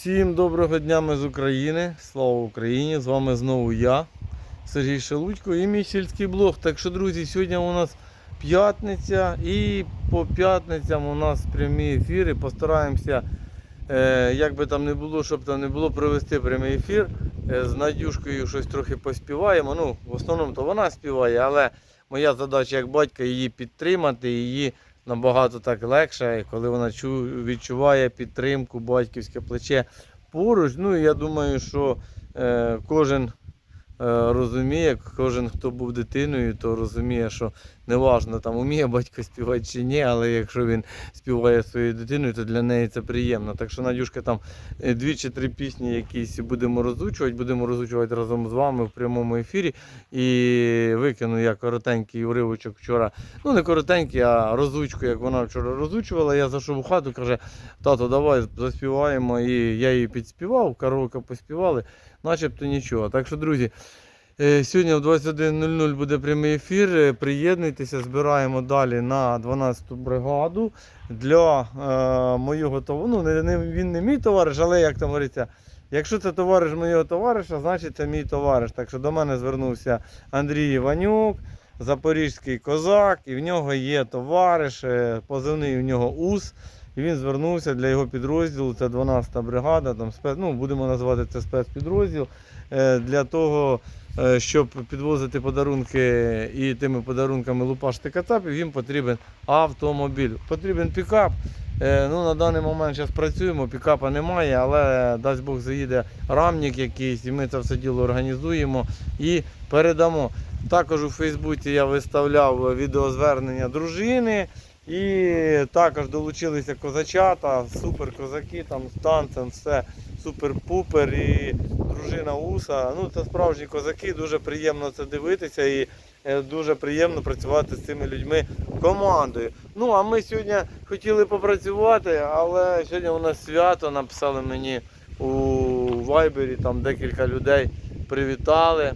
Всім доброго дня ми з України. Слава Україні! З вами знову я, Сергій Шелудько і мій сільський блог. Так що, друзі, сьогодні у нас п'ятниця і по п'ятницям у нас прямі ефіри. Постараємося, е, як би там не було, щоб там не було, провести прямий ефір. Е, з Надюшкою щось трохи поспіваємо. Ну, в основному то вона співає, але моя задача як батька її підтримати, її набагато так легше, коли вона чу- відчуває підтримку, батьківське плече поруч. Ну і я думаю, що е, кожен розуміє, кожен, хто був дитиною, то розуміє, що неважно там вміє батько співати чи ні, але якщо він співає своєю дитиною, то для неї це приємно. Так що, Надюшка, там е, дві чи три пісні якісь будемо розучувати, будемо розучувати разом з вами в прямому ефірі. І викину я коротенький уривочок вчора. Ну, не коротенький, а розучку, як вона вчора розучувала. Я зайшов у хату, каже, тато, давай заспіваємо. І я її підспівав, караоке поспівали, начебто нічого. Так що, друзі, е, сьогодні в 21.00 буде прямий ефір. Е, Приєднуйтеся, збираємо далі на 12-ту бригаду для е, моєго товару. Ну, не, він не мій товариш, але як там говориться. Якщо це товариш моєго товариша, значить це мій товариш. Так що до мене звернувся Андрій Іванюк, запорізький козак, і в нього є товариш, е, позивний у нього УС. І він звернувся для його підрозділу, це 12-та бригада, там спец, ну, будемо називати це спецпідрозділ, е, для того, е, щоб підвозити подарунки і тими подарунками лупашити кацапів, їм потрібен автомобіль. Потрібен пікап. Е, Ну, на даний момент зараз працюємо, пікапа немає, але дасть Бог заїде рамник якийсь, і ми це все діло організуємо і передамо. Також у Фейсбуці я виставляв відеозвернення дружини. І також долучилися козачата, супер козаки, там з танцем, все супер-пупер. І дружина Уса. Ну, це справжні козаки, дуже приємно це дивитися і е, дуже приємно працювати з цими людьми командою. Ну, а ми сьогодні хотіли попрацювати, але сьогодні у нас свято, написали мені у Вайбері, там декілька людей привітали.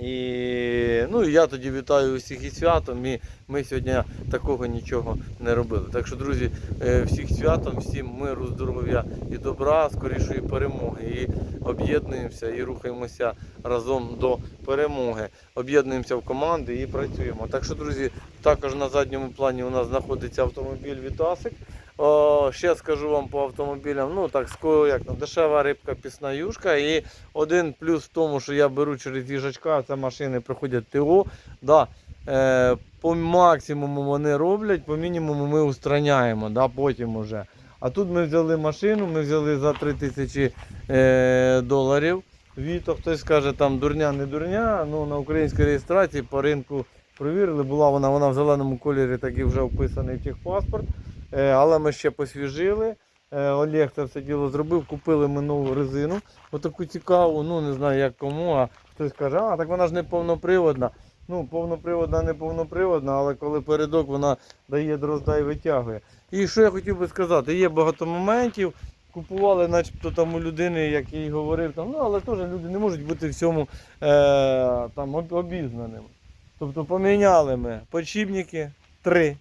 І ну, я тоді вітаю усіх із святом. І ми сьогодні такого нічого не робили. Так що, друзі, е, всіх святом, всім миру, здоров'я і добра, скорішої перемоги. І об'єднуємося і рухаємося разом до перемоги. Об'єднуємося в команди і працюємо. Так що, друзі, також на задньому плані у нас знаходиться автомобіль Вітасик. О, ще скажу вам по автомобілям, ну так як там, дешева рибка, пісна юшка. І один плюс в тому, що я беру через їжачка, це машини приходять ТО. Да, е, по максимуму вони роблять, по мінімуму ми устраняємо, да, потім уже. А тут ми взяли машину, ми взяли за 3 тисячі е, доларів. Віто, хтось скаже, там дурня, не дурня. Ну, на українській реєстрації по ринку провірили, була вона, вона в зеленому кольорі, так і вже вписаний в техпаспорт. Е, але ми ще посвіжили. Е, Олег це все діло зробив, купили ми нову резину. Отаку цікаву, ну не знаю як кому, а хтось каже, а так вона ж не повноприводна. Ну, повноприводна, не повноприводна, але коли передок вона дає дрозда і витягує. І що я хотів би сказати, є багато моментів. Купували, начебто там у людини, як я їй говорив, там, ну але теж люди не можуть бути всьому е, там, обізнаними. Тобто поміняли ми подшипники три.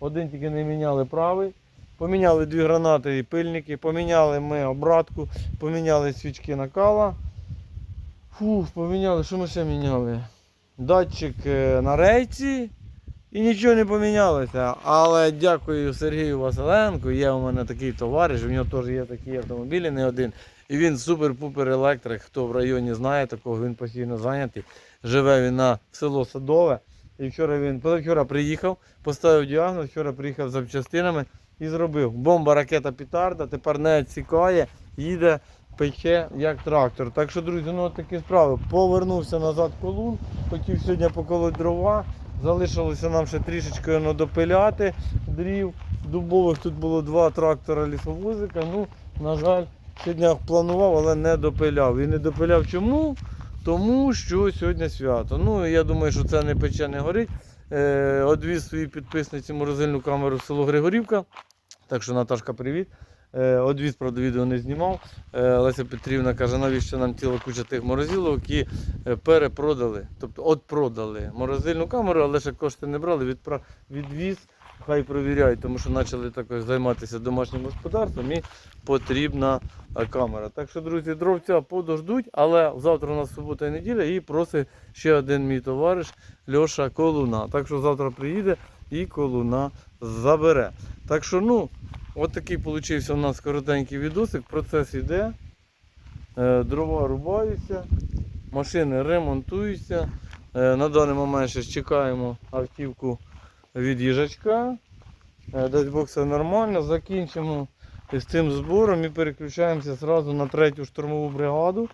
Один тільки не міняли правий. Поміняли дві гранати і пильники, поміняли ми обратку, поміняли свічки накала. Фух, поміняли, що ми ще міняли? Датчик е, на рейці і нічого не помінялося. Але дякую Сергію Василенку. Є у мене такий товариш, у нього теж є такі автомобілі, не один. І він супер-пупер електрик. Хто в районі знає такого, він постійно зайнятий. Живе він на село Садове. І вчора він, позавчора приїхав, поставив діагноз, вчора приїхав з запчастинами і зробив. Бомба, ракета петарда, тепер не відсікає, їде, пече як трактор. Так що, друзі, ну от такі справи. Повернувся назад колун, хотів сьогодні поколоти дрова. Залишилося нам ще трішечки воно допиляти дрів. Дубових тут було два трактора лісовозика. Ну, на жаль, сьогодні планував, але не допиляв. І не допиляв чому? Тому що сьогодні свято. Ну, я думаю, що це не пече, не горить. Е, одвіз своїй підписниці морозильну камеру в село Григорівка. Так що, Наташка, привіт. Е, одвіз, правда, відео не знімав. Е, Леся Петрівна каже, навіщо нам ціла куча тих морозилок, які е, перепродали. Тобто от продали морозильну камеру, але ще кошти не брали, відвіз хай провіряють, тому що почали також займатися домашнім господарством і потрібна камера. Так що, друзі, дровця подождуть, але завтра у нас субота і неділя і просить ще один мій товариш Льоша Колуна. Так що завтра приїде і Колуна забере. Так що, ну, от такий получився у нас коротенький відосик. Процес іде. Е, Дрова рубаються, машини ремонтуються. Е, На даний момент ще чекаємо автівку від їжачка. Е, Дасть Бог все нормально. Закінчимо з цим збором і переключаємося одразу на третю штурмову бригаду.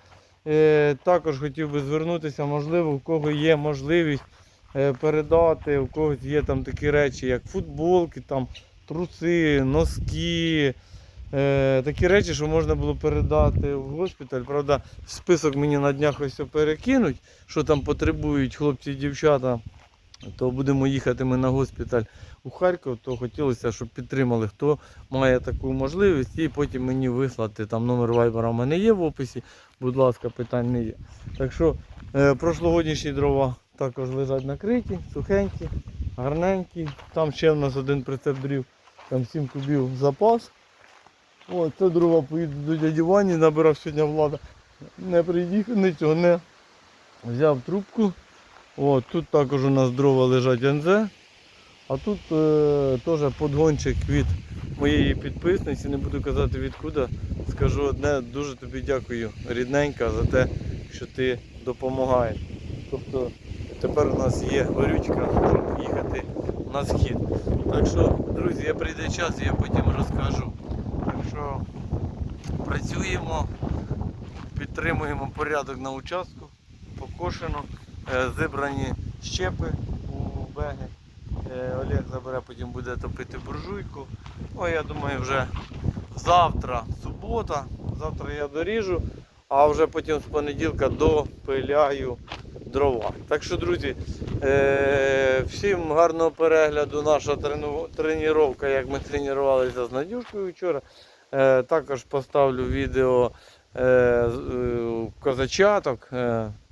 Також хотів би звернутися, можливо, у кого є можливість передати, у когось є там такі речі, як футболки, там, труси, носки. Е, такі речі, що можна було передати в госпіталь. Правда, список мені на днях ось перекинуть, що там потребують хлопці і дівчата. То будемо їхати ми на госпіталь у Харків, то хотілося, щоб підтримали, хто має таку можливість, і потім мені вислати. Там номер вайбера в мене є в описі. Будь ласка, питань не є. Так що е, прошлогоднішні дрова також лежать накриті, сухенькі, гарненькі. Там ще в нас один прицеп дрів, там 7 кубів запас. О, це дрова поїдуть до дяді Вані, набирав сьогодні влада. Не приїхав, нічого не взяв трубку. О, тут також у нас дрова лежать НЗ. А тут е, теж подгончик від моєї підписниці, не буду казати відкуди. Скажу одне, дуже тобі дякую, рідненька, за те, що ти допомагаєш. Тобто тепер у нас є горючка, щоб їхати на схід. Так що, друзі, прийде час, я потім розкажу. Так що працюємо, підтримуємо порядок на участку, покошено, е, зібрані щепи у беги. Е, Олег забере, потім буде топити буржуйку. Ну, я думаю, вже завтра субота, завтра я доріжу, а вже потім з понеділка допиляю дрова. Так що, друзі, е, всім гарного перегляду. Наша тренування, як ми тренувалися з Надюшкою вчора. Е, також поставлю відео е, козачаток.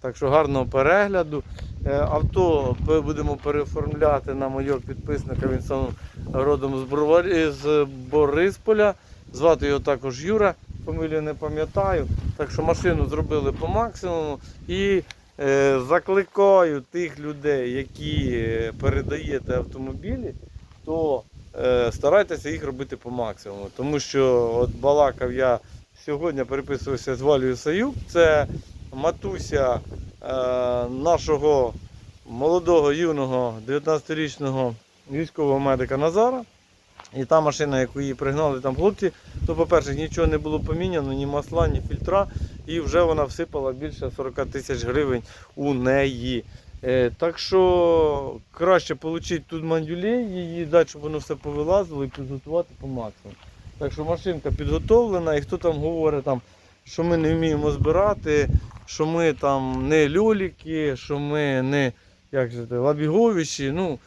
Так що гарного перегляду. Авто будемо переоформляти на мого підписника. Він сам родом з, Борисполя. Звати його також Юра, фамілію не пам'ятаю. Так що машину зробили по максимуму. І закликаю тих людей, які е, передаєте автомобілі, то е, старайтеся їх робити по максимуму. Тому що от балакав я сьогодні, переписувався з Валією Саюк. Це матуся е, нашого молодого юного 19-річного військового медика Назара. І та машина, яку її пригнали там хлопці, то, по-перше, нічого не було поміняно, ні масла, ні фільтра, і вже вона всипала більше 40 тисяч гривень у неї. Е, так що краще отримати тут мандюлей, її дати, щоб воно все повилазило і підготувати по максимуму. Так що машинка підготовлена, і хто там говорить, там, що ми не вміємо збирати, що ми там не льоліки, що ми не як же це, лабіговичі. Ну,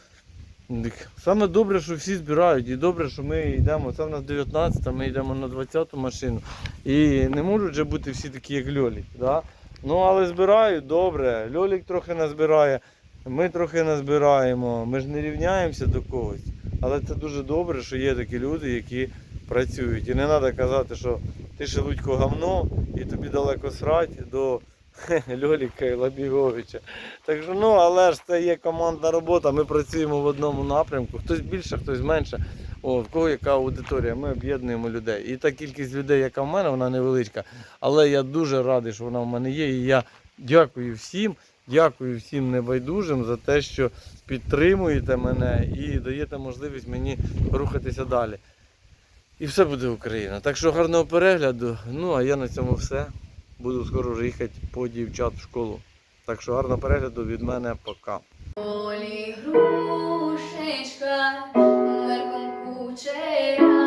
Саме добре, що всі збирають, і добре, що ми йдемо. Це в нас 19, ми йдемо на 20-ту машину. І не можуть же бути всі такі, як Льолік. Да? Ну, але збирають добре. Льолік трохи назбирає, ми трохи назбираємо. Ми ж не рівняємося до когось. Але це дуже добре, що є такі люди, які працюють. І не треба казати, що ти шелудько гавно і тобі далеко срать до Льоліка і Лабіговича. Так що, ну, але ж це є командна робота, ми працюємо в одному напрямку. Хтось більше, хтось менше. О, в кого яка аудиторія, ми об'єднуємо людей. І та кількість людей, яка в мене, вона невеличка. Але я дуже радий, що вона в мене є. І я дякую всім, дякую всім небайдужим за те, що підтримуєте мене і даєте можливість мені рухатися далі. І все буде Україна. Так що гарного перегляду. Ну а я на цьому все. Буду скоро вже їхати по дівчат в школу. Так що гарного перегляду від мене пока. Олі грушечка, мерком кучерявиця,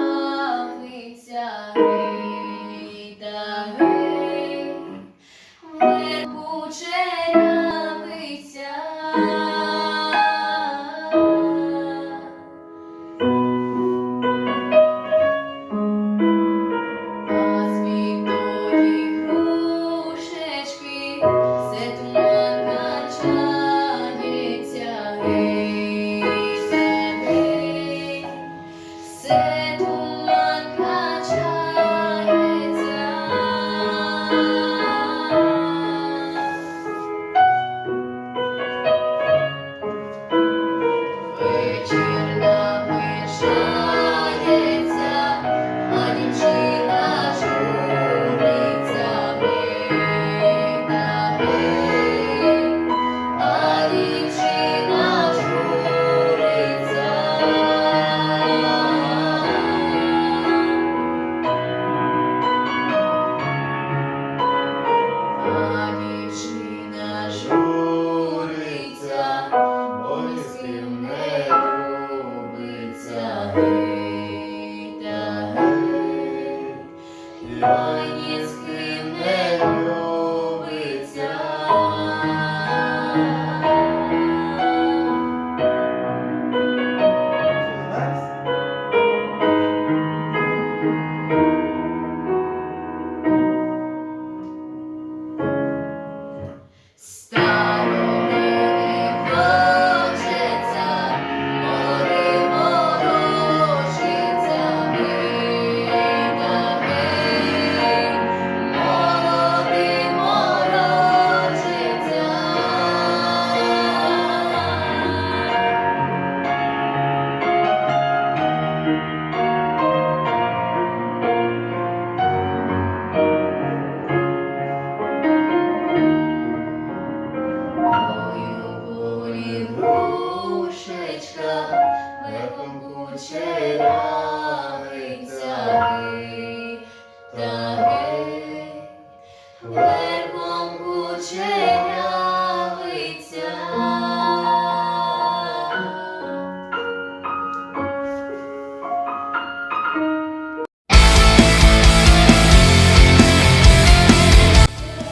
кучерявиця.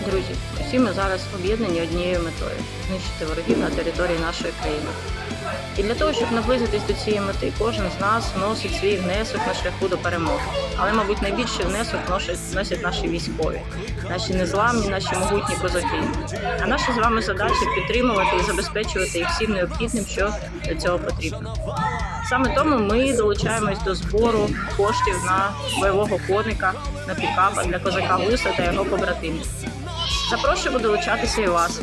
Друзі, усі ми зараз об'єднані однією метою знищити ворогів на території нашої країни. І для того, щоб наблизитись до цієї мети, кожен з нас вносить свій внесок на шляху до перемоги. Але, мабуть, найбільший внесок носять, носять наші військові, наші незламні, наші могутні козаки. А наша з вами задача підтримувати і забезпечувати їх всім необхідним, що для цього потрібно. Саме тому ми долучаємось до збору коштів на бойового коника, на пікапа для козака Гуса та його побратимів. Запрошуємо долучатися і вас.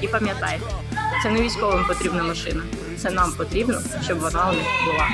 І пам'ятайте, це не військовим потрібна машина. Це нам потрібно, щоб вона у них була.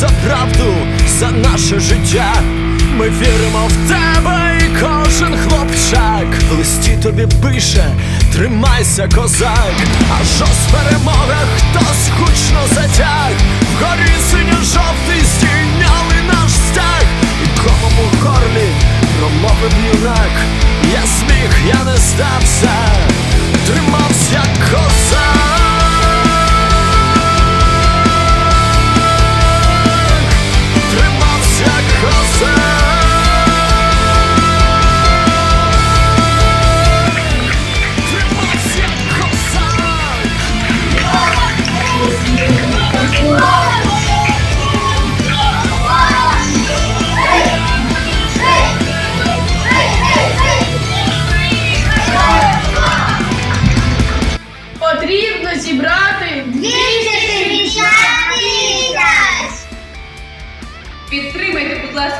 За правду, за наше життя. Ми віримо в тебе, і кожен хлопчак. В листі тобі пише, тримайся, козак, аж ось перемога, хтось гучно затяг, вгорі синьо-жовтий здійняли наш стяг, і комом у горлі промовив юнак, я зміг, я не здався, тримався козак,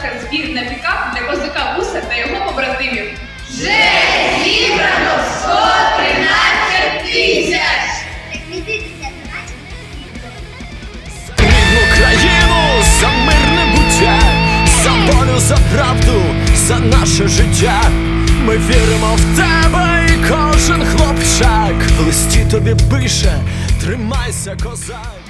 ласка, збір на пікап для козака Гуса та його побратимів. Вже зібрано 113 тисяч! Рідну країну, за мирне буття, за волю, за правду, за наше життя. Ми віримо в тебе, і кожен хлопчак в листі тобі пише, тримайся, козак.